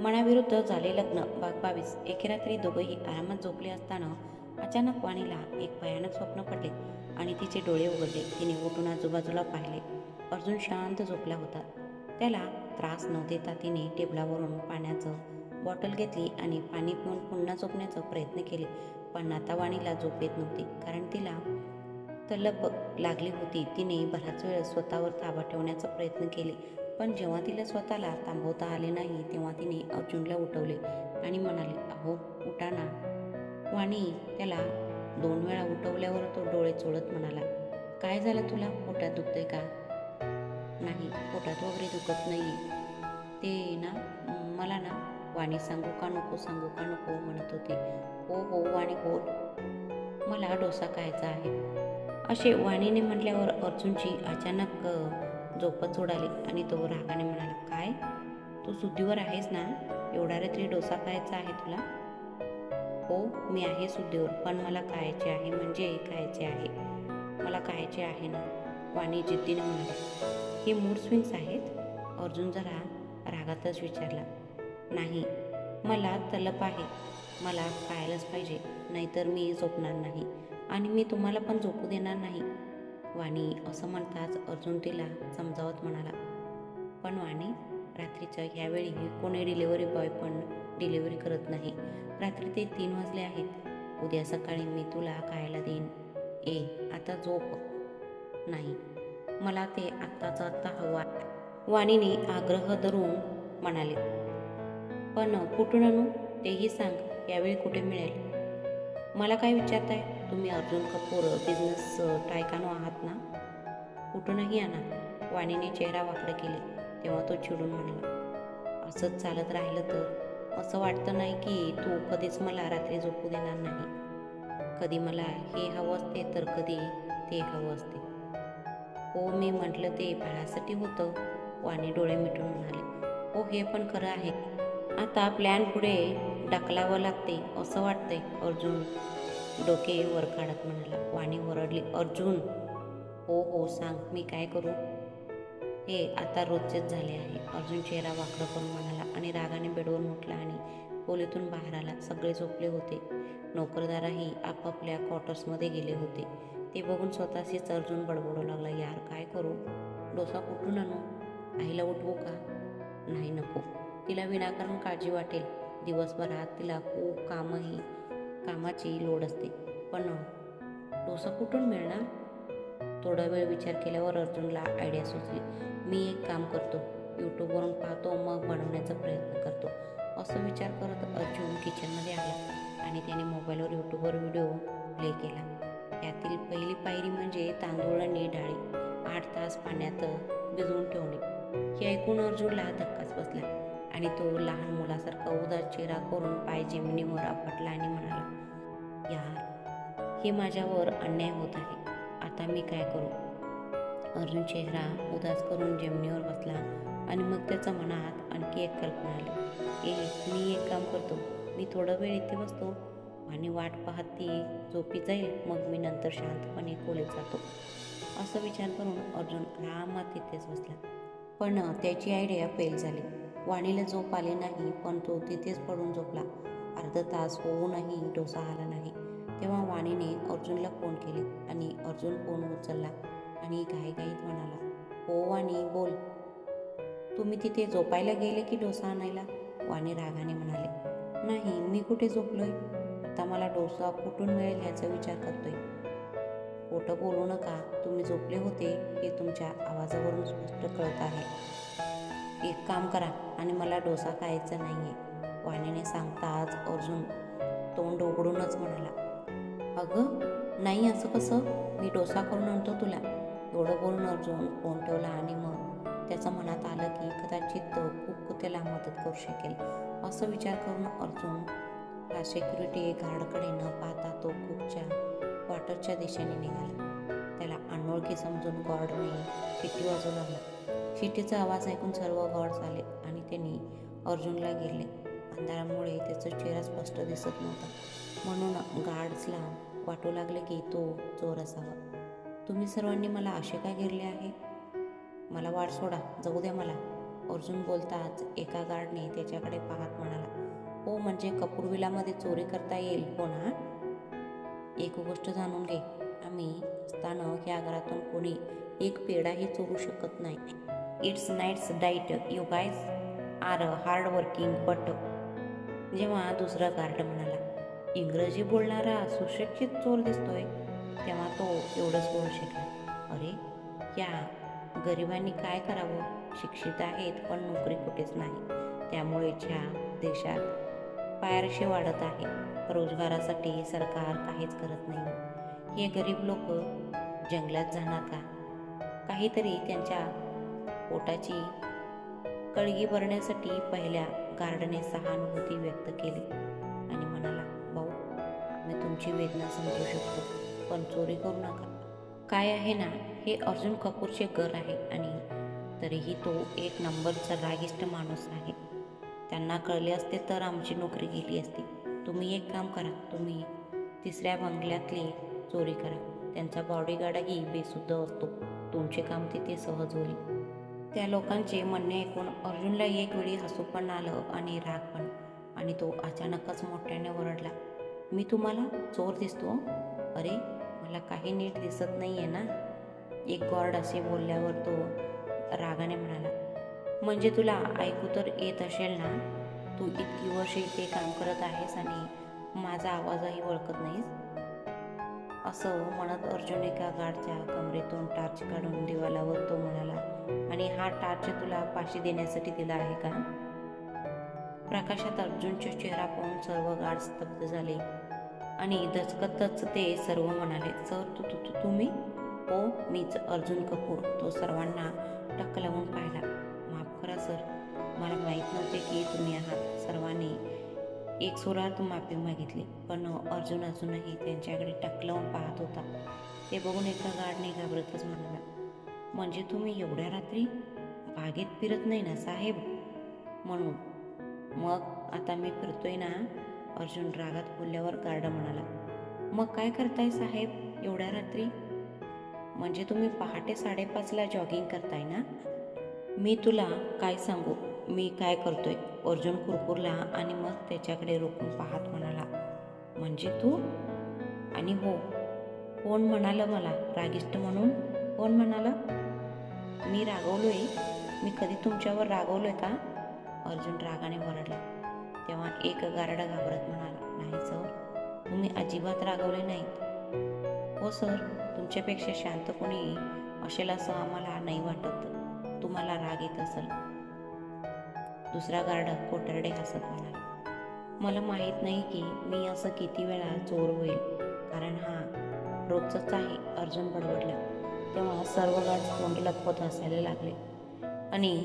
मनाविरुद्ध झाले लग्न. भाग बावीस एके रात्री दोघंही आरामात झोपले असताना अचानक वाणीला एक भयानक स्वप्न पडले आणि तिचे डोळे उघडले. तिने उठून आजूबाजूला पाहिले. अर्जुन शांत झोपला होता. त्याला त्रास न देता तिने टेबलावरून पाण्याचं बॉटल घेतली आणि पाणी पिऊन पुन्हा झोपण्याचा प्रयत्न केले. पण आता वाणीला झोप येत नव्हती. कारण तिला तलप लागली होती. तिने बराच वेळ स्वतःवर ताबा ठेवण्याचा प्रयत्न केले. पण जेव्हा तिला स्वतःला थांबवता आले नाही तेव्हा तिने अर्जुनला उठवले आणि म्हणाले अहो उठा ना. वाणी त्याला दोन वेळा उठवल्यावर तो डोळे चोळत म्हणाला काय झालं तुला? पोटात दुखतंय का? नाही पोटात वगैरे दुखत नाही ते ना मला ना वाणी सांगू का नको सांगू का नको? म्हणत होते. हो हो वाणी बोल मला डोसा खायचा आहे. असे वाणीने म्हटल्यावर अर्जुनची अचानक झोपच उडाली आणि तो रागाने म्हणाला काय? तू सुद्धीवर आहेस ना? एवढा रात्री डोसा खायचा आहे तुला? हो मी आहे सुद्धीवर पण मला खायचे आहे म्हणजे खायचे आहे. मला खायचे आहे ना? वाणी जिद्दीने म्हणाली. हे मूड स्विंग्स आहेत? अर्जुन जरा रागातच विचारला. नाही मला तलप आहे. मला खायलाच पाहिजे नाहीतर मी झोपणार नाही आणि मी तुम्हाला पण झोपू देणार नाही. वाणी असं म्हणताच अर्जुन तिला समजावत म्हणाला पण वाणी रात्रीच्या ह्यावेळी कोणी डिलिव्हरी बॉय पण डिलिव्हरी करत नाही. रात्री ते तीन वाजले आहेत. उद्या सकाळी मी तुला खायला देईन. ए आता झोप. नाही मला ते आत्ताच आत्ता हवा वाणीने आग्रह धरून म्हणाले पण कुठून आणू? तेही सांग यावेळी कुठे मिळेल? मला काय विचारताय? तुम्ही अर्जुन कपूर बिझनेस टायकानो आहात ना? कुठूनही आणा. वाणीने चेहरा वाकडं केले तेव्हा तो चिडून म्हणाला असंच चालत राहिलं तर? असं वाटतं नाही की तू कधीच मला रात्री झोपू देणार नाही. कधी मला हे हवं असते तर कधी ते हवं असते. हो मी म्हटलं ते बाळासाठी होतं वाणी डोळे मिटून म्हणाले. हो हे पण खरं आहे. आता प्लॅन पुढे ढकलावं लागते असं वाटतंय अर्जुन. डोके वर काढत म्हणाला. वाणी ओरडली अर्जुन हो हो सांग मी काय करू? हे आता रोजचेच झाले आहे. अर्जुन चेहरा वाकडं करून म्हणाला आणि रागाने बेडवर उठला आणि खोलीतून बाहेर आला. सगळे झोपले होते. नोकरदाराही आपापल्या क्वार्टर्समध्ये गेले होते. ते बघून स्वतःशीच अर्जुन बडबडू लागला. यार काय करू? डोसा कुठून आणू? आईला उठवू का? नाही नको. तिला विनाकारण काळजी वाटेल. दिवसभरात तिला खूप कामही कामाची लोड असते. पण डोसा कुठून मिळणार? थोडा वेळ विचार केल्यावर अर्जुनला आयडिया सुचली. मी एक काम करतो. यूट्यूबवरून पाहतो मग बनवण्याचा प्रयत्न करतो. असं विचार करत अर्जुन किचनमध्ये आला आणि त्याने मोबाईलवर यूट्यूबवर व्हिडिओ प्ले केला. यातील पहिली पायरी म्हणजे तांदूळ आणि डाळी. आठ तास पाण्यात भिजवून ठेवणे. हे ऐकून अर्जुनला धक्काच बसला आणि तो लहान मुलासारखा उदास चेहरा करून पाय जमिनीवर आपटला आणि म्हणाला यार हे माझ्यावर अन्याय होत आहे. आता मी काय करू? अर्जुन चेहरा उदास करून जमिनीवर बसला आणि मग त्याच्या मनात आणखी एक कल्पना आली. ए मी एक काम करतो. मी थोडा वेळ इथे बसतो आणि वाट पाहत ती झोपी जाईल. मग मी नंतर शांतपणे खोलीत जातो. असं विचार करून अर्जुन आरामात तिथेच बसला. पण त्याची आयडिया फेल झाली. वाणीला झोप आली नाही पण तो तिथेच पडून झोपला. अर्धा तास होऊनही डोसा आला नाही. तेव्हा वाणीने अर्जुनला फोन केले आणि अर्जुन फोन उचलला आणि घाईघाईत म्हणाला हो वाणी बोल. तुम्ही तिथे झोपायला गेले की डोसा आणायला? वाणी रागाने म्हणाले नाही मी कुठे झोपलोय? आता मला डोसा कुठून मिळेल ह्याचा विचार करतोय. खोटं बोलू नका. तुम्ही झोपले होते हे तुमच्या आवाजावरून स्पष्ट कळत आहे. एक काम करा आणि मला डोसा खायचा नाही आहे वाणीने सांगताच अर्जुन तोंड उघडूनच म्हणाला अगं नाही असं कसं? मी डोसा करून आणतो तुला. एवढं बोलून अर्जुन फोन ठेवला आणि मग त्याच्या मनात आलं की कदाचित तो खूप त्याला मदत करू शकेल. असं विचार करून अर्जुन हा सिक्युरिटी गार्डकडे न पाहता तो कुकच्या क्वार्टरच्या दिशेने निघाला. त्याला अनोळखी समजून गॉर्डने शिट्टी वाजू लागला. शिट्टीचा आवाज ऐकून सर्व गॉर्ड्स आले आणि त्यांनी अर्जुनला गेले अंधारामुळे त्याचा चेहरा स्पष्ट दिसत नव्हता. म्हणून गार्ड्सला वाटू लागले की तो चोर असावा. तुम्ही सर्वांनी मला असे काय घेरले आहे? मला वाट सोडा जाऊ द्या मला. अर्जुन बोलताच एका गार्डने त्याच्याकडे पाहत म्हणाला हो म्हणजे कपूरविलामध्ये चोरी करता येईल हो ना? एक गोष्ट जाणून घे. आम्ही स्थानक या घरातून कोणी एक पेढाही चोरू शकत नाही. It's nights diet you guys are hard working but. जेव्हा दुसरा गार्ड म्हणाला इंग्रजी बोलणारा सुशिक्षित चोर दिसतोय तेव्हा तो एवढंच बोलू शकला. अरे या गरिबांनी काय करावं? शिक्षित आहेत पण नोकरी कुठेच नाही. त्यामुळे ज्या देशात पायरशी वाढत आहे. रोजगारासाठी सरकार काहीच करत नाही. हे गरीब लोक जंगलात जाणार का? काहीतरी त्यांच्या पोटाची कळगी भरण्यासाठी पहिल्या गार्डने सहानुभूती व्यक्त केली. तुमची वेदना समजू शकतो पण चोरी करू नका. काय आहे ना हे अर्जुन कपूरचे घर आहे आणि तरीही तो एक नंबरचा रागिष्ट माणूस आहे. त्यांना कळले असते तर आमची नोकरी गेली असती. तुम्ही एक काम करा तुम्ही तिसऱ्या बंगल्यातली चोरी करा. त्यांचा बॉडीगार्डही बेसुद्ध असतो. तुमचे काम तिथे सहज होईल. त्या लोकांचे म्हणणे ऐकून अर्जुनला एक वेळी हसू पण आलं आणि राग पण आणि तो अचानकच मोठ्याने ओरडला. मी तुम्हाला चोर दिसतो अरे मला काही नीट दिसत नाही आहे ना. एक गॉर्ड असे बोलल्यावर तो रागाने म्हणाला म्हणजे तुला ऐकू तर येत असेल ना? तू इतकी वर्ष इथे काम करत आहेस आणि माझा आवाजही ओळखत नाहीस? असं म्हणत अर्जुन एका गाडच्या कमरेतून टार्च काढून दिवालावर तो म्हणाला आणि हा टार्च तुला पाशी देण्यासाठी दिला आहे का? प्रकाशात अर्जुनचा चेहरा पाहून सर्व गाढ स्तब्ध झाले. आणि दचकतच ते सर्व म्हणाले सर तू तू तू तुम्ही? हो मीच अर्जुन कपूर तो सर्वांना टक्क लावून पाहिला. माफ करा सर. मला माहीत नव्हते की तुम्ही आहात. सर्वांनी एक सुरात माफी मागितली. पण अर्जुन अजूनही त्यांच्याकडे टकलावून पाहत होता. ते बघून एका गाडने घाबरतच म्हणाला म्हणजे तुम्ही एवढ्या रात्री बागेत फिरत नाही ना साहेब? म्हणून मग आता मी फिरतोय ना अर्जुन रागात बोलल्यावर गार्ड म्हणाला मग काय करताय साहेब एवढ्या रात्री? म्हणजे तुम्ही पहाटे साडेपाचला जॉगिंग करताय ना? मी तुला काय सांगू? मी काय करतोय? अर्जुन कुरकुरला आणि मग त्याच्याकडे रोखून पाहत म्हणाला म्हणजे तू? आणि हो. कोण म्हणालं मला? रागिष्ट म्हणून? कोण म्हणाला? मी रागवलोय. मी कधी तुमच्यावर रागवलोय का? अर्जुन रागाने ओरडला. तेव्हा एक गारडा घाबरत म्हणाला नाही सर तुम्ही अजिबात रागवले नाहीत. हो सर तुमच्यापेक्षा शांत कोणी असेल असं आम्हाला नाही वाटत. तुम्हाला राग येत असेल दुसरा गार्ड कोटरडे हसत म्हणाला मला माहीत नाही की मी असं किती वेळा चोर होईल. कारण हा रोजचाच आहे अर्जुन बडबडला. तेव्हा सर्व गार्ड तोंड लपवत हसायला लागले. आणि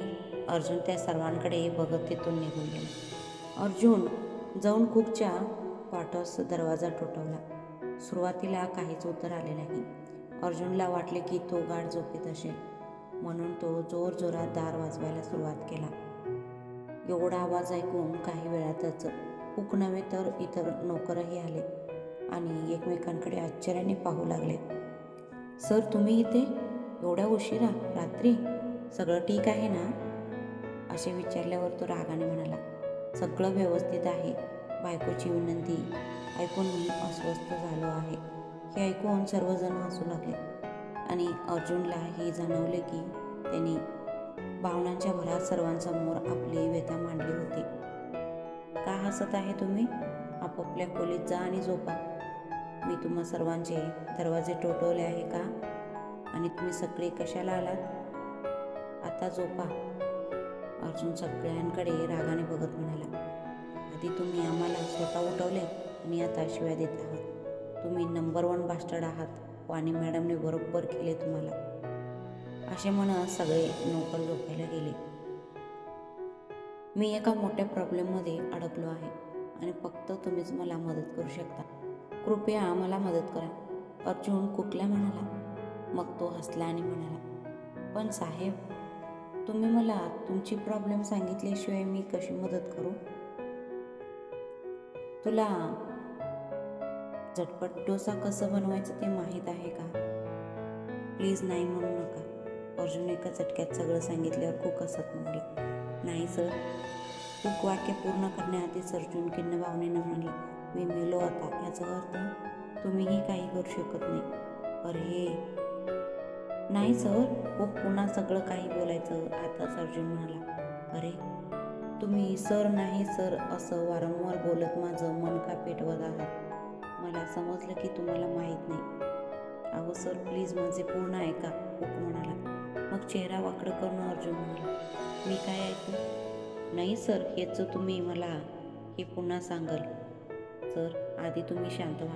अर्जुन त्या सर्वांकडे बघत तिथून निघून गेला. अर्जुन जाऊन कुकच्या क्वार्टर्स दरवाजा टोटवला सुरुवातीला काहीच उत्तर आले नाही. अर्जुनला वाटले की तो गाठ झोपेत असेल. म्हणून तो जोर जोरात दार वाजवायला सुरुवात केला. एवढा आवाज ऐकून काही वेळातच कुक नव्हे तर इतर नोकरही आले आणि एकमेकांकडे आश्चर्याने पाहू लागले. सर तुम्ही इथे? एवढ्या उशिरा? रात्री? सगळं ठीक आहे ना? असे विचारल्यावर तो रागाने म्हणाला सगळं व्यवस्थित आहे. बायकोची विनंती ऐकून मी अस्वस्थ झालो आहे. हे ऐकून सर्वजण हसू लागले आणि अर्जुनला हे जाणवले की त्यांनी भावनांच्या भरात सर्वांसमोर आपली व्यथा मांडली होती. का हसत आहे तुम्ही? आपापल्या खोलीत जा आणि झोपा. मी तुम्हा सर्वांचे दरवाजे टोटवले आहे का? आणि तुम्ही सगळे कशाला आलात? आता झोपा. अर्जुन सगळ्यांकडे रागाने बघत म्हणाला आधी तुम्ही आम्हाला स्वतः उठवले आणि आता शिव्या देत आहात. तुम्ही नंबर वन बास्टर्ड आहात वाणी मॅडमने बरोबर केले तुम्हाला. असे म्हणत सगळे नोकर झोपायला गेले. मी एका मोठ्या प्रॉब्लेममध्ये अडकलो आहे आणि फक्त तुम्हीच मला मदत करू शकता. कृपया मला मदत करा. अर्जुन कुकल्या म्हणाला मग तो हसला आणि म्हणाला पण साहेब तुम्ही मला तुमची प्रॉब्लेम सांगितल्याशिवाय मी कशी मदत करू? तुला झटपट डोसा कसं बनवायचं ते माहीत आहे का? प्लीज नाही म्हणू नका. अर्जुन एका चटक्यात सगळं सांगितल्यावर खूप हसत म्हणाला नाही सर खूप वाक्य पूर्ण करण्याआधीच अर्जुन किन्न भावनेनं म्हणाला मी मेलो आता. याचा अर्थ तुम्हीही काही करू शकत नाही. अरे नाही सर कुक पुन्हा सगळं काही बोलायचं आताच अर्जुन म्हणाला अरे तुम्ही सर नाही सर असं वारंवार बोलत माझं मन का पेटवत आहात? मला समजलं की तुम्हाला माहीत नाही. अहो सर प्लीज माझे पूर्ण ऐका उप म्हणाला. मग चेहरा वाकडं करून अर्जुन म्हणाला मी काय ऐकू? नाही सर याचं तुम्ही मला हे पुन्हा सांगाल. सर आधी तुम्ही शांत व्हा.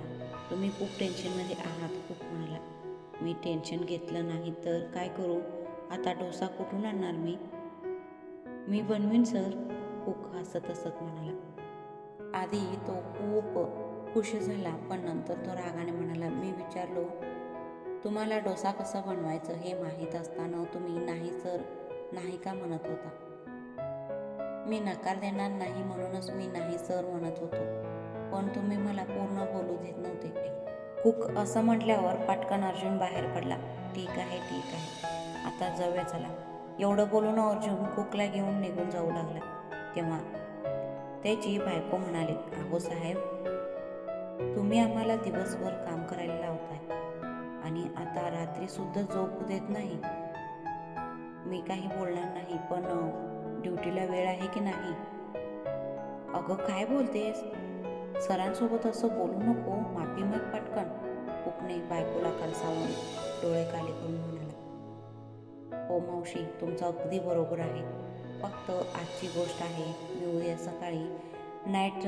तुम्ही खूप टेन्शनमध्ये आहात खूप म्हणाला. मी टेन्शन घेतलं नाही तर काय करू? आता डोसा कुठून आणणार मी? मी बनवीन सर खूप हसत हसत म्हणाला. आधी तो खूप खुश झाला पण नंतर तो रागाने म्हणाला मी विचारलो तुम्हाला डोसा कसा बनवायचं हे माहीत असताना तुम्ही नाही सर नाही का म्हणत होता? मी नकार देणार नाही म्हणूनच मी नाही सर म्हणत होतो. पण तुम्ही मला पूर्ण बोलू देत नव्हते. कुक असं म्हटल्यावर पाटकन अर्जुन बाहेर पडला. ठीक आहे ठीक आहे. आता जाऊया चला. एवढं बोलून अर्जुन कुकला घेऊन निघून जाऊ लागला. तेव्हा त्याची बायको म्हणाली अहो साहेब तुम्ही आम्हाला दिवसभर काम करायला लावताय आणि आता रात्री सुद्धा झोप देत नाही. मी काही बोलणार नाही पण ड्युटीला वेळ आहे की नाही? अगं काय बोलतेस? सरांसोबत असं बोलू नको माफी मग पटकन. कुकने बायकोला कणसावून डोळे काले करून म्हणाला हो मावशी तुमचं अगदी बरोबर आहे. फक्त आजची गोष्ट आहे. मी उद्या सकाळी नाईट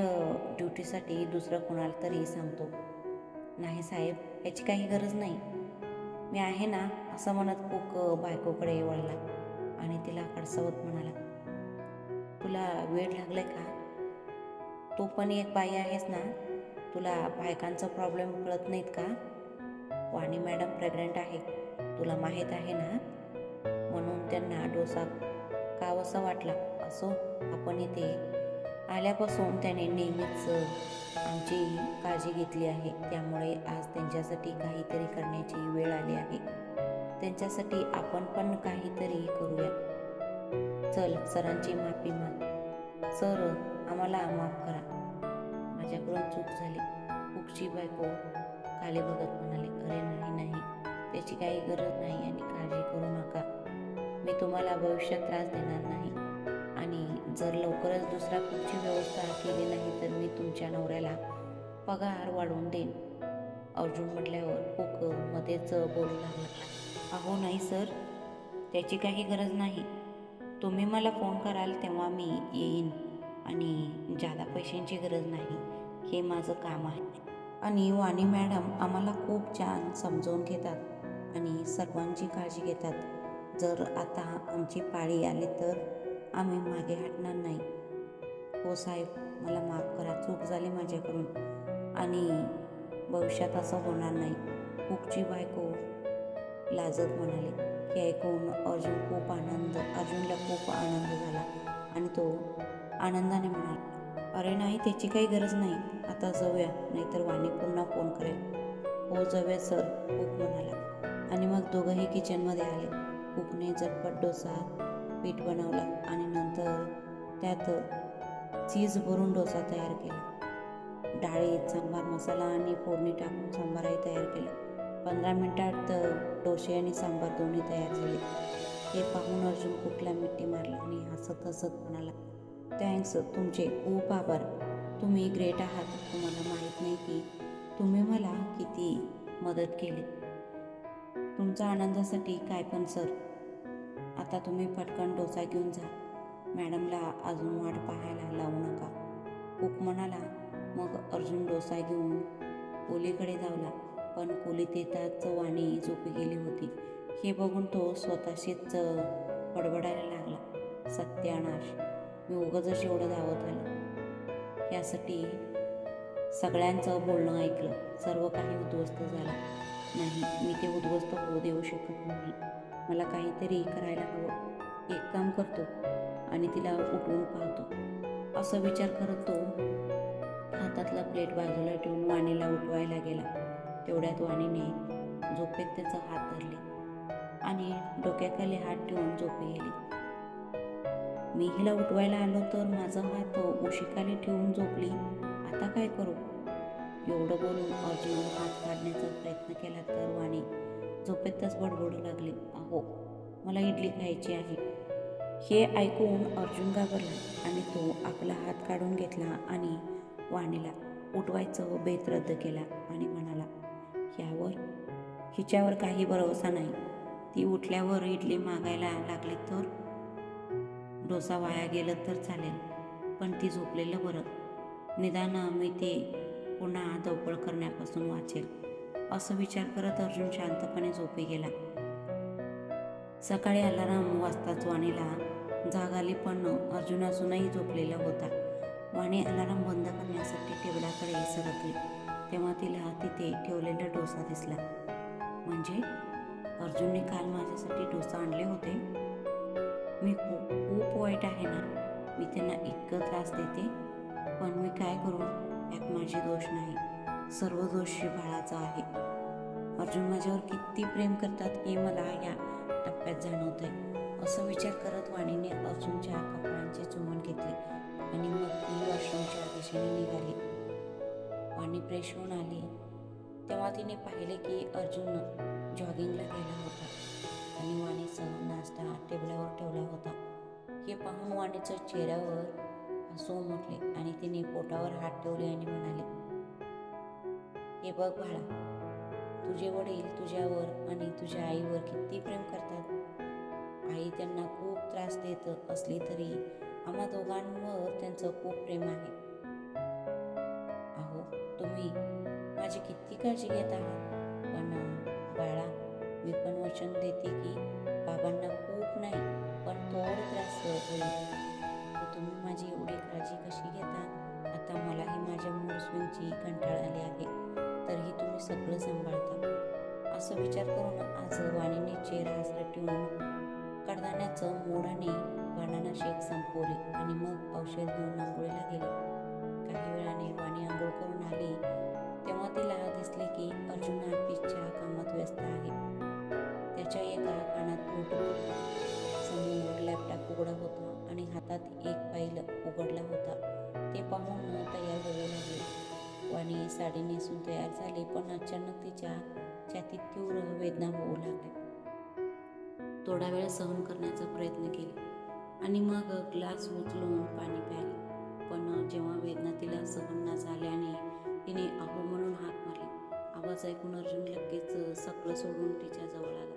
ड्युटीसाठी दुसरं कोणाला तरी सांगतो. नाही साहेब याची काही गरज नाही. मी आहे ना असं म्हणत कुक बायकोकडे वळला आणि तिला कडसवत म्हणाला तुला वेळ लागलाय का? तू पण एक बाई आहेस ना. तुला बायकांचा प्रॉब्लेम कळत नाहीत का? वाणी मॅडम प्रेग्नंट आहे. तुला माहीत आहे ना? म्हणून त्यांना डोसा कावसा वाटला. असो आपण इथे आल्यापासून त्याने नेहमीच आमची काळजी घेतली आहे. त्यामुळे आज त्यांच्यासाठी काहीतरी करण्याची वेळ आली आहे. त्यांच्यासाठी आपण पण काहीतरी करूया. चल सरांची माफी माग. सर आम्हाला माफ करा. माझ्याकडून चूक झाली. कुकची बायको खाली बघत म्हणाले अरे नाही नाही. त्याची काही गरज नाही आणि काळजी करू नका. मी तुम्हाला भविष्यात त्रास देणार नाही. आणि जर लवकरच दुसरा कुठची व्यवस्था केली नाही तर मी तुमच्या नवऱ्याला पगार वाढवून देईन. अर्जुन म्हटल्यावर कुक मध्येच बोलू लागला. अहो नाही सर. त्याची काही गरज नाही. तुम्ही मला फोन कराल तेव्हा मी येईन. आणि जादा पैशांची गरज नाही हे माझं काम आहे. आणि वाणी मॅडम आम्हाला खूप छान समजावून घेतात आणि सर्वांची काळजी घेतात. जर आता आमची पाळी आली तर आम्ही मागे हटणार नाही. हो साहेब मला माफ करा चूक झाली माझ्याकडून. आणि भविष्यात असं होणार नाही. कुकची बायको लाजत म्हणाले. हे ऐकून अर्जुन खूप आनंद अर्जुनला खूप आनंद झाला आणि तो आनंदाने म्हणाला अरे नाही त्याची काही गरज नाही. आता जाऊया नाहीतर वाणी पुन्हा फोन करेल. हो जाऊया सर कुक म्हणाला. आणि मग दोघंही किचनमध्ये आले. कुकने झटपट डोसा पीठ बनवला आणि नंतर त्यात चीज भरून डोसा तयार केला. डाळी सांबार मसाला आणि फोडणी टाकून सांबारही तयार केला. पंधरा मिनिटात डोसे आणि सांबार दोन्ही तयार झाले. हे पाहून अर्जुन कुकला मिठी मारला आणि हसत हसत म्हणाला थँक्स तुमचे खूप आभार. तुम्ही ग्रेट आहात. तुम्हाला माहीत नाही की तुम्ही मला किती मदत केली. तुमच्या आनंदासाठी काय पण सर आता तुम्ही पटकन डोसा घेऊन जा. मॅडमला अजून वाट पाहायला लावू नका. उप म्हणाला मग अर्जुन डोसा घेऊन कोलीकडे धावला. पण कोली येताच वाणी झोपी गेली होती. हे बघून तो स्वतःशीच बडबडायला लागला. सत्यानाश. मी उगाच एवढं धावत आलो. यासाठी सगळ्यांचं बोलणं ऐकलं. सर्व काही उद्ध्वस्त झालं. नाही मी ते उद्ध्वस्त होऊ देऊ शकत नाही. मला काहीतरी करायला हवं. एक काम करतो आणि तिला उठवून पाहतो. असं विचार करत तो हातातला प्लेट बाजूला ठेवून वाणीला उठवायला गेला. तेवढ्यात वाणीने झोपेत त्याचा हात धरले आणि डोक्याखाली हात ठेवून झोपी गेली. मी हिला उठवायला आलो तर माझा हात उशिकाली ठेवून झोपली. आता काय करू? एवढं बोलून अर्जुन हात काढण्याचा प्रयत्न केला तर वाणी झोपेतच बडबडू लागली. अहो मला इडली खायची आहे. हे ऐकून अर्जुन घाबरला आणि तो आपला हात काढून घेतला आणि वाणीला उठवायचं बेत रद्द केला आणि म्हणाला यावर? हिच्यावर काही भरोसा नाही. ती उठल्यावर इडली मागायला लागली तर? डोसा वाया गेलं तर चालेल पण ती झोपलेलं बरं. निदान मी ते पुन्हा धवपळ करण्यापासून वाचेल असं विचार करत अर्जुन शांतपणे झोपी गेला. सकाळी अलाराम वाजताच वाणीला जाग आली पण अर्जुन अजूनही झोपलेला होता. वाणी अलाराम बंद करण्यासाठी टेबलाकडे सरकली तेव्हा तिला तिथे ठेवलेला डोसा दिसला. म्हणजे? अर्जुनने काल माझ्यासाठी डोसा आणले होते? मी खूप खूप वाईट आहे ना. मी त्यांना इतकं त्रास देते. पण मी काय करू? यात माझी दोष नाही. सर्व दोष बाळाचा आहे. अर्जुन माझ्यावर किती प्रेम करतात हे मला या टप्प्यात जाणवत आहे असं विचार करत वाणीने अर्जुनच्या कपड्यांचे चुमन घेतले आणि मग ती वॉशरूमच्या दिशेने निघाली. वाणी फ्रेश होऊन आली. तेव्हा तिने पाहिले की अर्जुन जॉगिंगला गेला होता. आणि वाणीचा नाश्ता टेबलावर ठेवला होता. हे पाहून वाणीच्या चेहऱ्यावर हसू म्हटले आणि तिने पोटावर हात ठेवले आणि म्हणाले हे बघ बाळा तुझे वडील तुझ्यावर आणि तुझ्या आईवर किती प्रेम करतात. आई त्यांना खूप त्रास देत असली तरी आम्हा दोघांवर त्यांचं खूप प्रेम आहे. अहो तुम्ही माझी किती काळजी घेत आहात? पण बाळा मी पण वचन देते की बाबांना खूप नाही पण थोडं त्रास होईल. तुम्ही माझी एवढी काळजी कशी घेता? आता मलाही माझ्या मूड स्विंगची कंटाळ आली आहे. तरीही तुम्ही सगळं सांभाळता. असं विचार करून आज वाणीने चेहरा हसरा ठेवून कडधान्याचं मोडाने वाणांना बनाना शेक संपवले आणि मग औषध घेऊन आंघोळीला गेले. काही वेळाने वाणी आंघोळ करून आली. तेव्हा तिला दिसले की अर्जुन ऑफिसच्या कामात व्यस्त आहे. त्याच्या एका कानात ब्लूटूथ समोर लॅपटॉप उघडा होता आणि हातात एक फाईल उघडला होता. ते पाहून तयार होऊ लागले. वाणी साडी नेसून तयार झाली पण अचानक तिच्या छातीत तीव्र वेदना होऊ लागल्या थोडा वेळ सहन करण्याचा प्रयत्न केला आणि मग ग्लास उचलून पाणी प्याले पण जेव्हा वेदना तिला सहन न झाल्याने तिने अहो म्हणून हाक मारली. आवाज ऐकून अर्जुन लगेच सगळं सोडून तिच्या जवळ आला.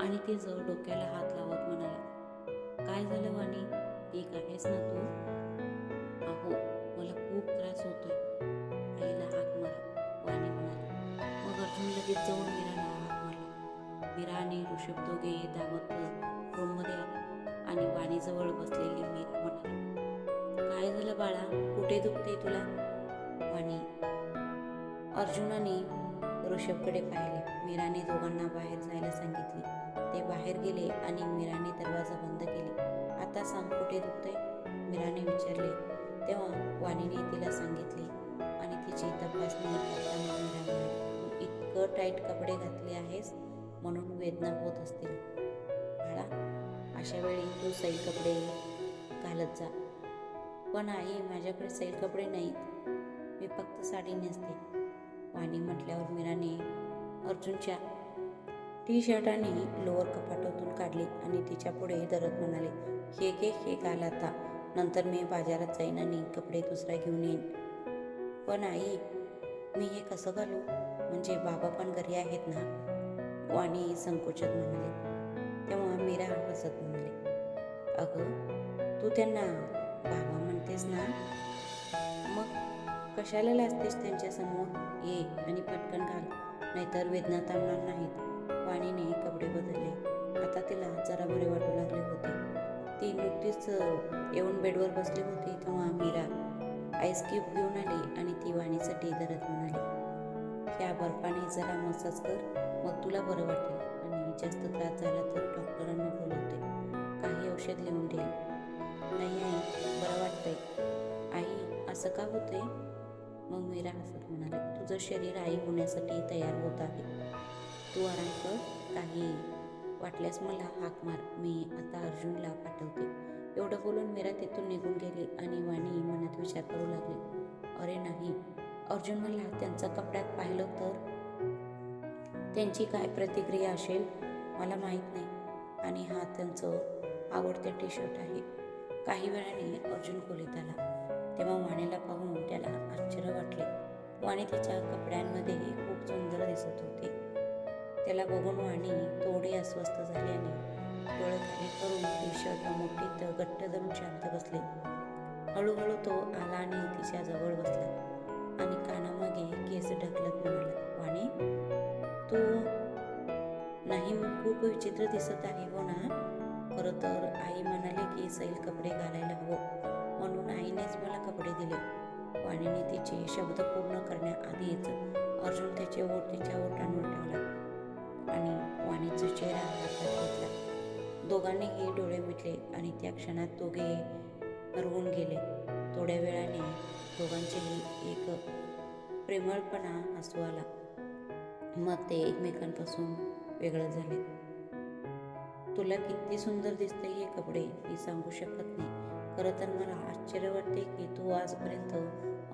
आणि ती जवळ डोक्याला हात लावत म्हणाला काय झालं वाणी? ठीक आहेस ना तू? अहो मला खूप त्रास होतोय. आईला हाक मारा वाणी म्हणाली मग अर्जुन लगेच जाऊन मीराला हाक मारला. मीरा आणि ऋषभ दोघे धावत रूममध्ये आले आणि वाणीजवळ बसलेली मीरा म्हणाली काय झालं बाळा? कुठे दुखते तुला? वाणी अर्जुनाने ऋषभकडे पाहिले. मीराने दोघांना बाहेर जायला सांगितले. ते बाहेर गेले आणि मीराने दरवाजा बंद केले. आता सांग कुठे दुखते मीराने विचारले. तेव्हा वाणीने तिला सांगितले आणि तिची तपासणी करताना मीरा "तू इतकं टाईट कपडे घातले आहेस म्हणून वेदना होत असतील. बाळा अशा वेळी तू सैल कपडे घालत जा. पण आई माझ्याकडे सैल कपडे नाहीत. मी फक्त साडी नेसते. वाणी म्हटल्यावर मीराने अर्जुनच्या टी शर्ट आणि लोअर कपाटातून काढली आणि तिच्या पुढे दरत म्हणाले हे घे हे घाल आता. नंतर मी बाजारात जाईन आणि कपडे दुसरा घेऊन येईन. पण आई मी हे कसं घालू? म्हणजे बाबा पण घरी आहेत ना? वाणी संकोचत म्हणाले. तेव्हा मीरा हसत म्हणाले अगं तू त्यांना बाबा म्हणतेस ना? मग कशाला लाजतेस त्यांच्यासमोर? ये आणि पटकन घाल. नाहीतर वेदना थांबणार नाहीत. पाणीने कपडे बदलले. आता तिला जरा बरे वाटू लागले होते. ती नुकतीच येऊन बेडवर बसली होती तेव्हा मीरा आईस क्यूब घेऊन आली आणि ती वाणीसाठी धरत म्हणाली ह्या बर्फाने जरा मसाज कर मग तुला बरं वाटेल. आणि जास्त त्रास झाला तर डॉक्टरांना बोलवते काही औषध लिहून देईल नाही आई बरं वाटतंय. आई असं का होते मग मीरा हसत म्हणाले तुझं शरीर आई होण्यासाठी तयार होत आहे. तू आराम कर. काही वाटल्यास मला हाक मार. मी आता अर्जुनला पाठवते. एवढं बोलून मीरा तिथून निघून गेली आणि वाणी मनात विचार करू लागली. अरे नाही. अर्जुन मला त्यांचा कपड्यात पाहिलं तर त्यांची काय प्रतिक्रिया असेल? मला माहीत नाही. आणि हा त्यांचं आवडते टी शर्ट आहे. काही वेळाने अर्जुन खोलीत आला. तेव्हा वाणीला पाहून त्याला आश्चर्य वाटले. वाणी तिच्या कपड्यांमध्ये खूप सुंदर दिसत होती. त्याला बघून वाणी थोडे अस्वस्थ झाल्याने आणि डोळे खाली करून दिवशाच्या शर्ट मोठीत गट्ट धरून शांत बसले. हळूहळू तो आला आणि तिच्या जवळ बसला आणि कानामागे केस ढकलत म्हणाला वाणी तू नाही खूप विचित्र दिसत आहे हो ना? खरं तर आई म्हणाली की सैल कपडे घालायला हवं. म्हणून आईनेच मला कपडे दिले. वाणीने तिचे शब्द पूर्ण करण्याआधीच अर्जुन त्याचे ओठ तिच्या ओठांवर ठेवला. आणि वाणीचा चेहरा हातात घेतला. दोघांनीही डोळे मिटले आणि त्या क्षणात दोघे हरवून गेले. थोड्या वेळाने दोघांचेही एक प्रेमळपणा हसू आला. मग ते एकमेकांपासून वेगळं झाले. तुला किती सुंदर दिसते हे कपडे मी सांगू शकत नाही. खरं तर मला आश्चर्य वाटते की तू आजपर्यंत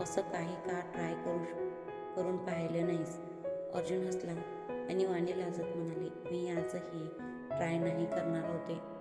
असं काही का ट्राय करू श- करून पाहिलं नाहीस. अर्जुन हसला. आणि वाणी लाजत म्हणाली मी आजही ट्राय नाही करणार होते.